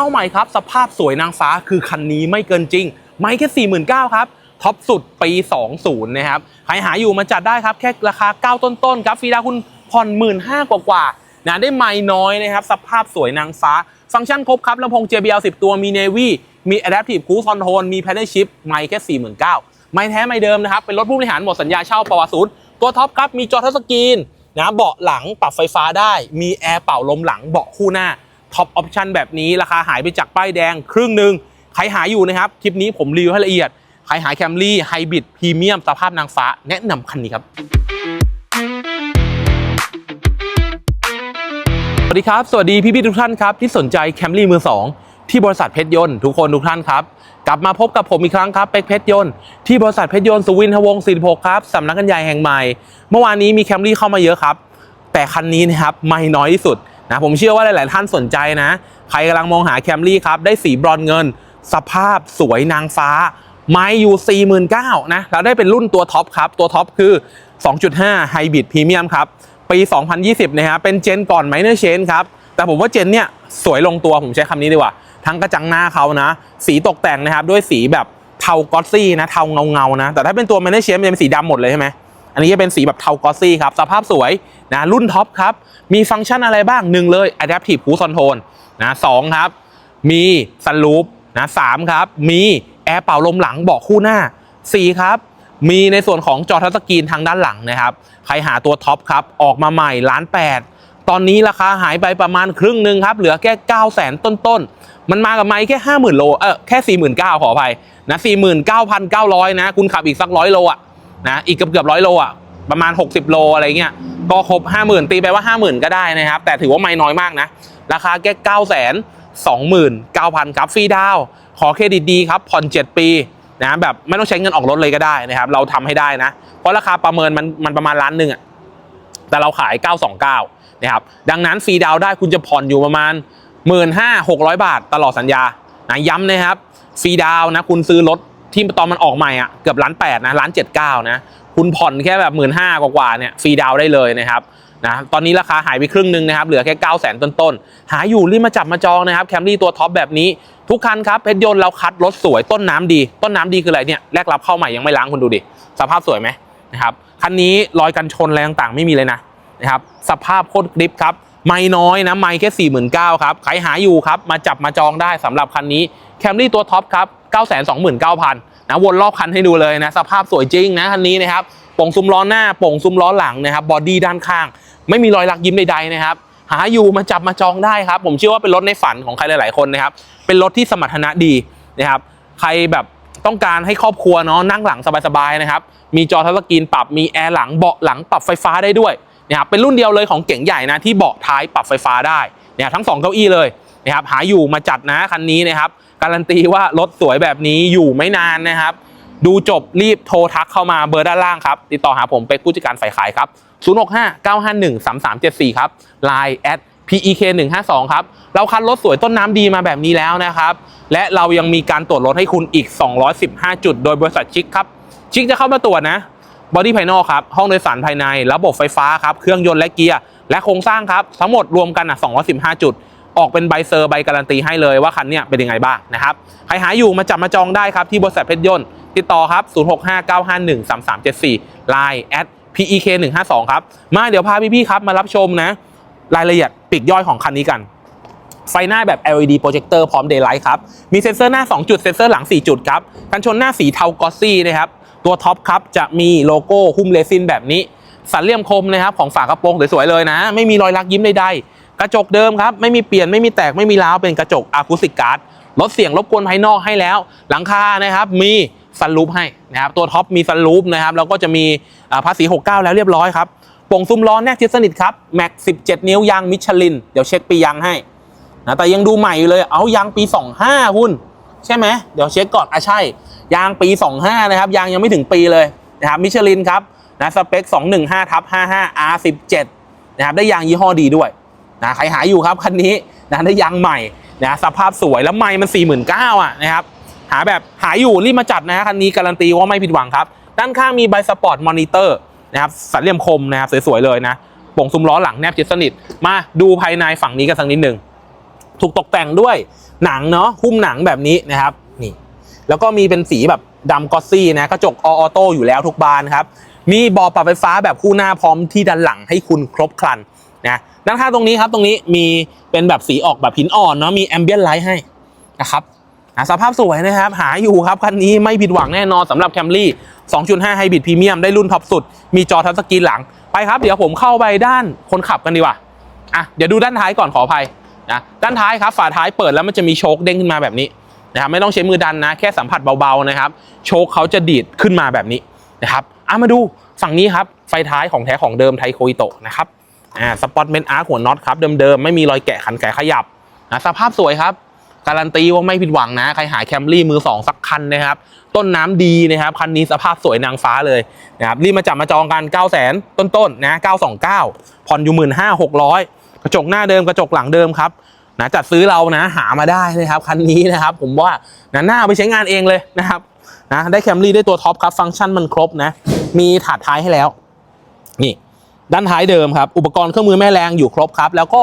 เอาใหม่ครับ สภาพสวยนางฟ้าคือคันนี้ไม่เกินจริง ไม่แค่ 49,000ครับท็อปสุดปี 20 นะครับใครหาอยู่มาจัดได้ครับ แค่ราคา 9 ต้นๆครับฟรีดาคุณผ่อน15,000กว่าๆนะได้ไม่น้อยนะครับ สภาพสวยนางฟ้า ฟังก์ชันครบครับลำโพง JBL 10 ตัวมี Navy มี Adaptive Cruise Control มี Paddle Shift ไม่แค่ 49,000ไม่แท้ไม่เดิมนะครับ เป็นรถผู้บริหารหมดสัญญาเช่าประวัติศูนย์ตัวท็อปครับมีจอทัชสกรีนนะเบาะหลังปรับไฟฟ้าได้ มีแอร์เป่าลมหลังเบาะคู่หน้า ท็อปออปชันแบบนี้ราคาหายไปจากป้ายแดงครึ่งหนึ่งใครหายอยู่นะครับ คลิปนี้ผมรีวิวให้ละเอียด ใครหายแคมรี่ไฮบริดพรีเมียมสภาพนางฟ้าแนะนำคันนี้ครับสวัสดีครับ สวัสดีพี่พี่ทุกท่านครับ ที่สนใจแคมรี่มือ2ที่บริษัทเพชรยนต์ทุกคนทุกท่านครับ กลับมาพบกับผมอีกครั้งครับเป็กเพชรยนต์ที่บริษัทเพชรยนต์สุวินทวงศ์46ครับสำนักงานใหญ่แห่งใหม่ เมื่อวานนี้มีแคมรี่เข้ามาเยอะครับ แต่คันนี้นะครับไม่น้อยที่สุด นะผมเชื่อว่าหลาย ๆ ท่านสนใจนะ ใครกำลังมองหาแคมรี่ครับได้สีบรอนเงิน สภาพสวยนางฟ้า ไม้อยู่ 49,000นะแล้วได้เป็นรุ่นตัวท็อปครับ ตัวท็อปคือ 2.5 Hybrid Premium ครับ ปี 2020 นะฮะเป็นเจนก่อนไมเนอร์เชนครับ แต่ผมว่าเจนเนี่ยสวยลงตัวผมใช้คำนี้ดีกว่า ทั้งกระจังหน้าเขานะ สีตกแต่งนะครับด้วยสีแบบเทากอสซี่นะเทาเงาเงานะแต่ถ้าเป็นตัวไมเนอร์เชนมันจะเป็นสีดำหมดเลยใช่ไหม อันนี้จะเป็นสีแบบเทากอสซี่ครับ สภาพสวยนะรุ่นท็อปครับ มีฟังก์ชันอะไรบ้างหนึ่งเลย Adaptive Cruise Control นะสองครับ มีซันรูปนะสามครับ มีแอร์เป่าลมหลังเบาะคู่หน้าสี่ครับมีในส่วนของจอทัชสกรีนทางด้านหลังนะครับ ใครหาตัวท็อปครับ ออกมาใหม่ล้านแปดตอนนี้ราคาหายไปประมาณครึ่งหนึ่งครับ เหลือแค่9 0 0 0 0 0ต้นๆ มันมากับไม้แค่ 50,000 โล เออแค่ 49,000 ขออภัยนะ 49,900 นะ คุณขับอีกสักร้อยโลอะ นะอีกเกือบเกือบร้อยโลอะประมาณ 60 โลอะไรเงี้ยก็ครบ 50,000 ตีไปว่า 50,000 ก็ได้นะครับ แต่ถือว่าไม่น้อยมากนะ ราคาแค่9 0 0 0 0 29,000ครับฟรีดาว ขอเครดิตดีครับ ผ่อน 7 ปีนะแบบไม่ต้องใช้เงินออกรถเลยก็ได้นะครับ เราทำให้ได้นะ เพราะราคาประเมินมันมันประมาณล้านหนึ่งอะแต่เราขาย 929นะครับดังนั้นฟรีดาวได้คุณจะผ่อนอยู่ประมาณ 15,600 บาทตลอดสัญญานะย้ำนะครับฟรีดาวนะคุณซื้อรถ ที่ตอนมันออกใหม่อะเกือบล้านแปดนะล้านเจ็ดเก้านะคุณผ่อนแค่แบบหมื่นห้ากว่าเนี่ยฟรีดาวน์ได้เลยนะครับนะตอนนี้ราคาหายไปครึ่งหนึ่งนะครับเหลือแค่9 0 0 0 0 0ต้นๆหาอยู่รีบมาจับมาจองนะครับแคมรี่ตัวท็อปแบบนี้ทุกคันครับเพชรยนต์เราคัดรถสวยต้นน้ำดี ต้นน้ำดีคืออะไรเนี่ยแรกรับเข้าใหม่ยังไม่ล้างคุณดูดิสภาพสวยไหมนะครับคันนี้รอยกันชนอะไรต่างๆไม่มีเลยนะนะครับสภาพโคตรกริปครับไม่น้อยนะไม่แค่49,000ครับใครหาอยู่ครับมาจับมาจองได้สำหรับคันนี้แคมรี่ตัวท็อปครับ 929,000นะวนรอบคันให้ดูเลยนะสภาพสวยจริงนะคันนี้นะครับโป่งซุ้มล้อหน้าโป่งซุ้มล้อหลังนะครับบอดี้ด้านข้าง ไม่มีรอยลักยิ้มใดๆนะครับหาอยู่มาจับมาจองได้ครับ ผมเชื่อว่าเป็นรถในฝันของใครหลาย ๆคนนะครับเป็นรถที่สมรรถนะดีนะครับใครแบบต้องการให้ครอบครัวเนาะนั่งหลังสบายๆนะครับมีจอทัชสกรีนปรับมีแอร์หลังเบาะหลังปรับไฟฟ้าได้ด้วยนะครับเป็นรุ่นเดียวเลยของเก๋งใหญ่นะที่เบาะท้ายปรับไฟฟ้าได้เนะครับทั้งสองเก้าอี้เลยนะครับหาอยู่มาจัดนะคันนี้นะครับ การันตีว่ารถสวยแบบนี้อยู่ไม่นานนะครับ ดูจบรีบโทรทักเข้ามาเบอร์ด้านล่างครับ ติดต่อหาผมเป็นผู้จัดการฝ่ายขายครับ 065 951 3374 ครับ Line at PEK 152 ครับ เราคัดรถสวยต้นน้ำดีมาแบบนี้แล้วนะครับ และเรายังมีการตรวจรถให้คุณอีก 215 จุด โดยบริษัทชิคครับ ชิคจะเข้ามาตรวจนะบอดี้ภายนอกครับ ห้องโดยสารภายใน ระบบไฟฟ้าครับ เครื่องยนต์และเกียร์ และโครงสร้างครับ ทั้งหมดรวมกันอะ215 จุด ออกเป็นใบเซอร์ใบการันตีให้เลยว่าคันเนี้ยเป็นยังไงบ้างนะครับใครหาอยู่มาจับมาจองได้ครับที่บริษัทเพชรยนต์ติดต่อครับ 0659513374 Line at PEK 152 ครับ มาเดี๋ยวพาพี่ๆครับมารับชมนะ รายละเอียดปีกย่อยของคันนี้กัน ไฟหน้าแบบ LED โปรเจคเตอร์พร้อม Daylight ครับ มีเซ็นเซอร์หน้า 2 จุด เซ็นเซอร์หลัง 4 จุดครับ กันชนหน้าสีเทากอสซี่นะครับตัวท็อปครับจะมีโลโก้หุ้มเรซินแบบนี้ สันเหลี่ยมคมนะครับของฝากระโปรงสวยๆเลยนะ ไม่มีรอยลักยิ้มใดๆ กระจกเดิมครับ ไม่มีเปลี่ยนไม่มีแตกไม่มีร้าวเป็นกระจกอะคูสิกการ์ดลดเสียงรบกวนภายนอกให้แล้ว หลังคานะครับมีซันรูฟให้นะครับตัวท็อปมีซันรูฟนะครับแล้วก็จะมีภาษี 69 แล้วเรียบร้อยครับป่งซุ้มล้อแนบชิดสนิทครับแม็ก17 นิ้วยางมิชลิน เดี๋ยวเช็คปียางให้นะแต่ยังดูใหม่อยู่เลยเอายางปี 25 คุณ ใช่ไหมเดี๋ยวเช็คก่อนอะใช่ ยางปี 25 นะครับ ยางยังไม่ถึงปีเลยนะครับมิชลินครับนะสเปค 215ทับ55 R17 นะครับได้ยางยี่ห้อดีด้วย นะใครหาอยู่ครับคันนี้นะได้ยางใหม่นะสภาพสวยแล้วไม่มัน 49,000อะนะครับหาแบบหาอยู่รีบมาจัดนะฮะคันนี้การันตีว่าไม่ผิดหวังครับ ด้านข้างมีใบสปอร์ตมอนิเตอร์นะครับสันเหลี่ยมคมนะครับสวยๆเลยนะป่งซุ้มล้อหลังแนบชิดสนิทมาดูภายในฝั่งนี้กันสักนิดหนึ่งถูกตกแต่งด้วยหนังเนาะหุ้มหนังแบบนี้นะครับนี่แล้วก็มีเป็นสีแบบดำกอซี่นะกระจกออโต้อยู่แล้วทุกบานครับมีบาะปรับไฟฟ้าแบบคู่หน้าพร้อมที่ด้านหลังให้คุณครบครัน นะด้านข้างตรงนี้ครับตรงนี้มีเป็นแบบสีออกแบบหินอ่อนเนาะมีแอมเบียนไลท์ให้นะครับสภาพสวยนะครับ หาอยู่ครับคันนี้ไม่ผิดหวังแน่นอนสำหรับ Camry 2.5ไฮบริดพรีเมียมได้รุ่นท็อปสุด มีจอทัชสกรีนหลังไปครับ เดี๋ยวผมเข้าไปด้านคนขับกันดีกว่าอะเดี๋ยวดูด้านท้ายก่อนขออภัยนะด้านท้ายครับฝาท้ายเปิดแล้วมันจะมีโชคเด้งขึ้นมาแบบนี้นะครับไม่ต้องใช้มือดันนะ แค่สัมผัสเบาๆนะครับ โชคเขาจะดีดขึ้นมาแบบนี้นะครับอะมาดูฝั่งนี้ครับไฟท้ายของแท้ของเดิมไทโคอิโตะนะครับ อ่าสปอตเมนอาร์หัวน็อตครับเดิมๆไม่มีรอยแกะขันแกะขยับนะสภาพสวยครับ การันตีว่าไม่ผิดหวังนะ ใครหาแคมรี่มือ2สักคันนะครับ ต้นน้ำดีนะครับ คันนี้สภาพสวยนางฟ้าเลยนะครับรีบมาจับมาจองกัน 9 0 0 0 0 0 ต้นๆนะ 929 ผ่อนอยู่ 1 5 600 กระจกหน้าเดิมกระจกหลังเดิมครับนะจัดซื้อเรานะหามาได้นะครับคันนี้นะครับ ผมว่านะหน้าเอาไปใช้งานเองเลยนะครับนะได้แคมรี่ได้ตัวท็อปครับฟังก์ชันมันครบนะ มีถาดท้ายให้แล้ว นี่ ด้านท้ายเดิมครับ อุปกรณ์เครื่องมือแม่แรงอยู่ครบครับ แล้วก็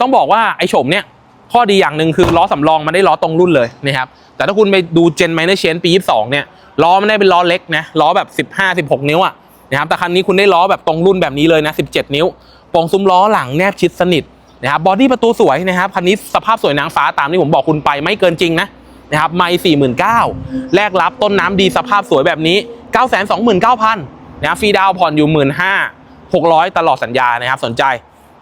ต้องบอกว่าไอ้โฉมเนี่ยข้อดีอย่างหนึ่งคือล้อสำรองมันได้ล้อตรงรุ่นเลยนะครับแต่ถ้าคุณไปดูเจนไมเนอร์เชนปี22เนี่ยล้อมันได้เป็นล้อเล็กนะล้อแบบ 15 16 นิ้วอะนะครับแต่คันนี้คุณได้ล้อแบบตรงรุ่นแบบนี้เลยนะ 17 นิ้วโปร่งซุ้มล้อหลังแนบชิดสนิทนะครับบอดี้ประตูสวยนะครับคันนี้สภาพสวยนางฟ้าตามที่ผมบอกคุณไปไม่เกินจริงนะนะครับไม่สี่หมื่นเก้าแลกรับต้นน้ำดีสภาพสวยแบบนี้9 2 9 0 0 0นะครับฟรีดาวน์ผ่อนอยู่หมื่นห้า หกร้อยตลอดสัญญานะครับ สนใจ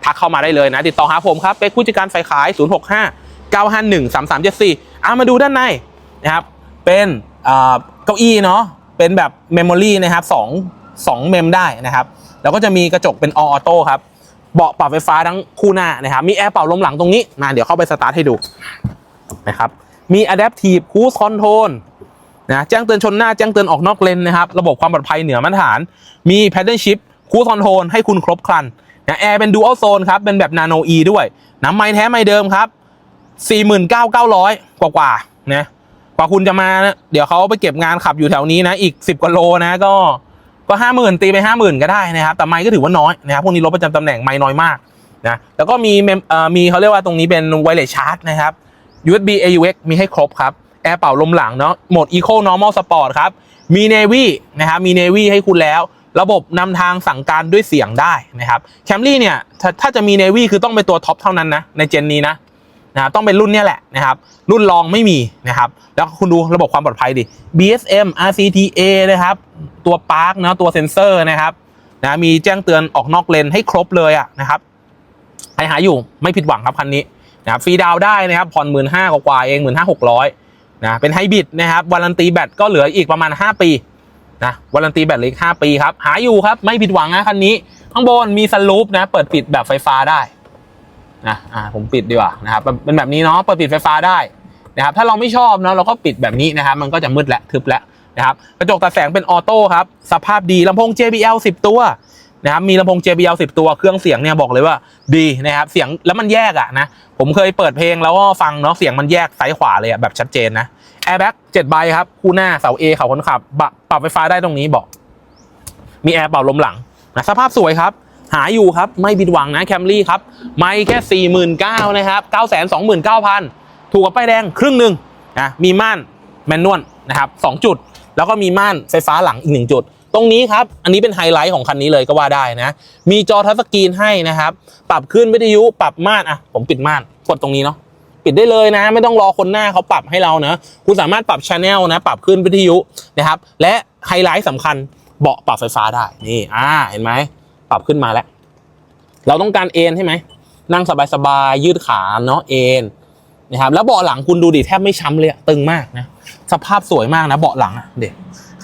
ทักเข้ามาได้เลยนะ ติดต่อหาผมครับเป็นผู้จัดการฝ่ายขาย 065 951 3374อะมาดูด้านในนะครับ เป็นเก้าอี้เนาะเป็นแบบเมมโมรีนะครับสองสองเมมได้นะครับ แล้วก็จะมีกระจกเป็นออโต้ครับเบาะปรับไฟฟ้าทั้งคู่หน้านะครับ มีแอร์เป่าลมหลังตรงนี้มาเดี๋ยวเข้าไปสตาร์ทให้ดูนะครับ มี Adaptive Cruise Control นะแจ้งเตือนชนหน้า แจ้งเตือนออกนอกเลนนะครับ ระบบความปลอดภัยเหนือมาตรฐาน มี Paddle Shift Cruise Control ให้คุณครบครันนะแอร์เป็น Dual Zone ครับ เป็นแบบ Nano E ด้วยน้ำไม้แท้ไม่เดิมครับ 49,900 กว่ากว่าๆนะกว่าคุณจะมานะเดี๋ยวเขาไปเก็บงานขับอยู่แถวนี้นะ อีก 10กว่าโลนะก็ก็ห้าหมื่นตีไปห้าหมื่นก็ได้นะครับ แต่ไม่ก็ถือว่าน้อยนะครับ พวกนี้รถประจำตำแหน่งไม่น้อยมากนะ แล้วก็มีมมเอ่อมีเขาเรียกว่าตรงนี้เป็นไวเลสชาร์จนะครับ USB AUX มีให้ครบครับ แอร์เป่าลมหลังเนาะ โหมด Eco Normal Sport ครับ มี Navy นะครับ มี Navy ให้คุณแล้ว ระบบนำทางสั่งการด้วยเสียงได้นะครับ Camry เนี่ยถ้าถ้าจะมี Navy คือต้องเป็นตัวท็อปเท่านั้นนะในเจนนี้นะนะต้องเป็นรุ่นนี้แหละนะครับรุ่นรองไม่มีนะครับแล้วคุณดูระบบความปลอดภัยดิ BSM RCTA นะครับตัว Park นะตัวเซนเซอร์นะครับนะมีแจ้งเตือนออกนอกเลนให้ครบเลยอะนะครับใครหาอยู่ไม่ผิดหวังครับคันนี้นะครับฟรีดาวได้นะครับผ่อนหมื่นห้ากว่าเองหมื่นห้าหกร้อยนะเป็นไฮบริดนะครับวารันตีแบตก็เหลืออีกประมาณ 5 ปี นะวารันตีแบตเล็ก5ปีครับ หาอยู่ครับ ไม่ผิดหวังนะคันนี้ ข้างบนมีสลูปนะ เปิดปิดแบบไฟฟ้าได้นะอ่าผมปิดดีกว่านะครับเป็นแบบนี้เนาะเปิดปิดไฟฟ้าได้นะครับถ้าเราไม่ชอบเนาะเราก็ปิดแบบนี้นะครับมันก็จะมืดและทึบแล้วนะครับกระจกตัดแสงเป็นออโต้ครับสภาพดีลำโพง JBL 10 ตัว นะครับมีลำโพง JBL 10 ตัวเครื่องเสียงเนี่ยบอกเลยว่าดีนะครับเสียงแล้วมันแยกอะนะผมเคยเปิดเพลงแล้วก็ฟังเนาะเสียงมันแยกซ้ายขวาเลยอะแบบชัดเจนนะแอร์แบ็กเจ็ดใบครับคู่หน้าเสา A เขาคนขับปรับไฟฟ้าได้ตรงนี้บอก มีแอร์เป่าลมหลังนะสภาพสวยครับหาอยู่ครับ ไม่ผิดหวังนะแคมรี่ครับ ไม่แค่สี่หมื่นเก้านะครับเก้าแสนสองหมื่นเก้าพันถูกกับป้ายแดงครึ่งหนึ่งนะมีม่านแมนนวลนะครับสองจุด แล้วก็มีม่านไฟฟ้าหลังอีกหนึ่งจุด ตรงนี้ครับ อันนี้เป็นไฮไลท์ของคันนี้เลยก็ว่าได้นะ มีจอทัชสกรีนให้นะครับ ปรับขึ้นวิทยุ ปรับม่าน อะ ผมปิดม่าน กดตรงนี้เนาะ ปิดได้เลยนะ ไม่ต้องรอคนหน้าเขาปรับให้เรานะ คุณสามารถปรับชแนลนะ ปรับขึ้นวิทยุนะครับ และไฮไลท์สำคัญ เบาะปรับไฟฟ้าได้ นี่ อ่า เห็นไหม ปรับขึ้นมาแล้ว เราต้องการเอนใช่ไหม นั่งสบายๆ ยืดขาเนาะ เอนนะครับ แล้วเบาะหลังคุณดูดิแทบไม่ช้ำเลย ตึงมากนะ สภาพสวยมากนะ เบาะหลังอะเด็ก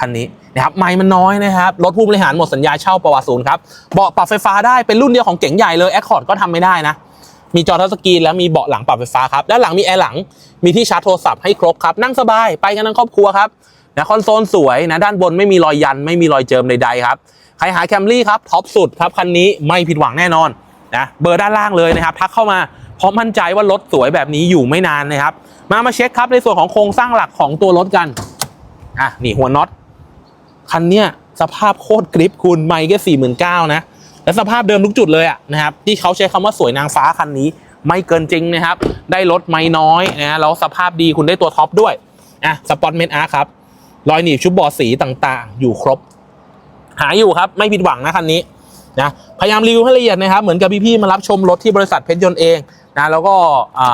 คันนี้นะครับไม้มันน้อยนะครับรถผู้บริหารหมดสัญญาเช่าประวัติศูนย์ครับเบาะปรับไฟฟ้าได้เป็นรุ่นเดียวของเก๋งใหญ่เลย Accord ก็ทำไม่ได้นะมีจอทัชสกรีนแล้วมีเบาะหลังปรับไฟฟ้าครับด้านหลังมีแอร์หลังมีที่ชาร์จโทรศัพท์ให้ครบครับนั่งสบายไปกันทั้งครอบครัวครับนะคอนโซลสวยนะด้านบนไม่มีรอยยัน ไม่มีรอยเจิมใดๆครับใครหาแคมรี่ครับท็อปสุดครับคันนี้ไม่ผิดหวังแน่นอนนะเบอร์ด้านล่างเลยนะครับทักเข้ามาพราะมั่นใจว่ารถสวยแบบนี้อยู่ไม่นานนะครับมามาเช็คครับในส่วนของโครงสร้างหลักของตัวรถกันอะนี่หัวน็อต คันเนี้ยสภาพโคตรกริปคุณไม่แค่สี่หมื่นเก้านะ และสภาพเดิมทุกจุดเลยอะนะครับที่เขาใช้คำว่าสวยนางฟ้าคันนี้ ไม่เกินจริงนะครับ ได้รถไม่น้อยนะแล้วสภาพดีคุณได้ตัวท็อปด้วยอะสปอตเมนอาร์ครับรอยหนีบชุบบอดสีต่างๆ อยู่ครบ หาอยู่ครับไม่ผิดหวังนะคันนี้นะพยายามรีวิวให้ละเอียดนะครับเหมือนกับพี่ๆมารับชมรถที่บริษัทเพชรยนต์เองนะแล้วก็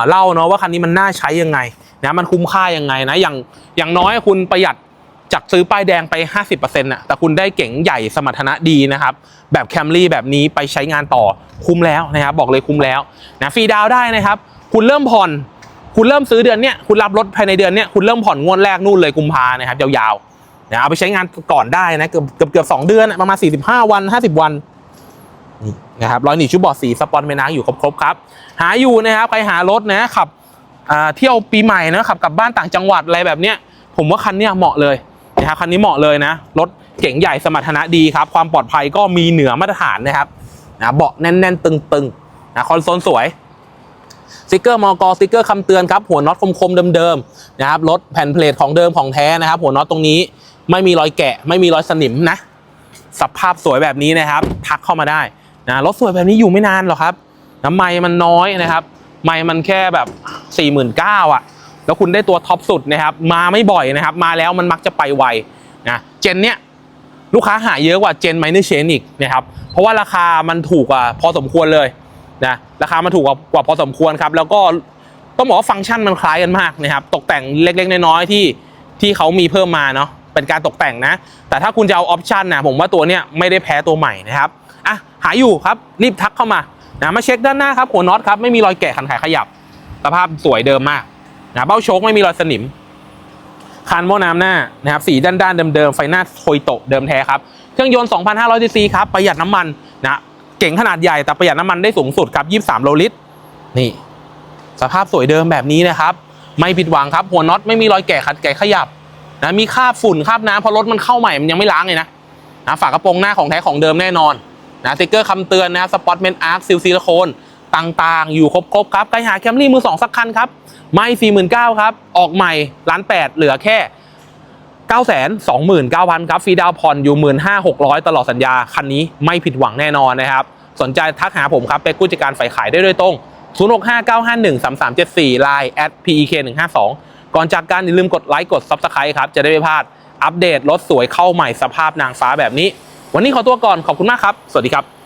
เล่าเนาะว่าคันนี้มันน่าใช้ยังไงนะมันคุ้มค่ายังไงนะอย่างอย่างน้อยคุณประหยัด จากซื้อป้ายแดงไป 50%น่ะแต่คุณได้เก๋งใหญ่สมรรถนะดีนะครับ แบบแคมรี่แบบนี้ไปใช้งานต่อคุ้มแล้วนะครับ บอกเลยคุ้มแล้วนะฟรีดาวได้นะครับ คุณเริ่มผ่อน คุณเริ่มซื้อเดือนเนี้ยคุณรับรถภายในเดือนเนี้ยคุณเริ่มผ่อนงวดแรกนู่นเลยกุมภานะครับยาวๆนะเอาไปใช้งานก่อนได้นะเกือบเกือบเกือบสองเดือนประมาณ 45 วัน 50 วันนี่นะครับร้อยหนีชุบบอร์ดสีสปอนเมนาอยู่ครบๆครับหาอยู่นะครับใครหารถนะขับเที่ยวปีใหม่นะขับกลับบ้านต่างจังหวัดอะไรแบบเนี้ยผมว่าคันเนี้ยเหมาะเลย นะครับคันนี้เหมาะเลยนะ รถเก๋งใหญ่สมรรถนะดีครับ ความปลอดภัยก็มีเหนือมาตรฐานนะครับนะเบาะแน่น ๆ ตึงๆนะคอนโซลสวยสติกเกอร์มอกสติกเกอร์คำเตือนครับหัวน็อตคมๆเดิมๆนะครับรถแผ่นเพลทของเดิมของแท้นะครับ หัวน็อตตรงนี้ไม่มีรอยแกะ ไม่มีรอยสนิมนะสภาพสวยแบบนี้นะครับ ทักเข้ามาได้นะรถสวยแบบนี้อยู่ไม่นานหรอกครับน้ำไมมันน้อยนะครับ ไมมันแค่แบบ 4 9 0 0 0อะ แล้วคุณได้ตัวท็อปสุดนะครับมาไม่บ่อยนะครับ มาแล้วมันมักจะไปไวนะเจนเนี้ยลูกค้าหายเยอะกว่าเจนไมเนอร์เชนอีกนะครับเพราะว่าราคามันถูกกว่าพอสมควรเลยนะราคามันถูกกว่าพอสมควรครับ แล้วก็ต้องบอกว่าฟังก์ชันมันคล้ายกันมากนะครับ ตกแต่งเล็กๆน้อยๆที่ที่เขามีเพิ่มมาเนาะเป็นการตกแต่งนะ แต่ถ้าคุณจะเอาออปชันนะผมว่าตัวเนี้ยไม่ได้แพ้ตัวใหม่นะครับอะหายอยู่ครับรีบทักเข้ามานะมาเช็คด้านหน้าครับหัวน็อตครับไม่มีรอยแกะขันไขขยับสภาพสวยเดิมมาก นะเบ้าโชคไม่มีรอยสนิมคานหม้อน้ำหน้านะครับสีด้านๆเดิมๆไฟหน้าโทยโตเดิมแท้ครับเครื่องยนต์2,500ซีซีครับประหยัดน้ำมันนะเก่งขนาดใหญ่แต่ประหยัดน้ำมันได้สูงสุดครับ23โลลิตรนี่สภาพสวยเดิมแบบนี้นะครับ ไม่ผิดหวังครับ หัวน็อตไม่มีรอยแกะขัดแกะขยับนะมีคราบฝุ่นคราบน้ำเพราะรถมันเข้าใหม่มันยังไม่ล้างเลยนะนะฝากระโปรงหน้าของแท้ของเดิมแน่นอนนะสติกเกอร์คำเตือนนะสปอตเมนอาร์คซิลซิลิโคน ต่างๆ อยู่ครบๆครับใครหาแคมรี่มือสองสักคันครับไม่สี่หมื่นเก้าครับ ออกใหม่ล้านแปดเหลือแค่9 2 9 0 0 0ครับฟรีดาวผ่อนอยู่ 15,600 ตลอดสัญญา คันนี้ไม่ผิดหวังแน่นอนนะครับ สนใจทักหาผมครับ เป็นผู้จัดการฝ่ายขายได้โดยตรง 0659513374 Line at pek152 ก่อนจากการอย่าลืมกดไลค์กด Subscribe ครับ จะได้ไม่พลาด อัปเดตรถสวยเข้าใหม่สภาพนางฟ้าแบบนี้ วันนี้ขอตัวก่อนขอบคุณมากครับ สวัสดีครับ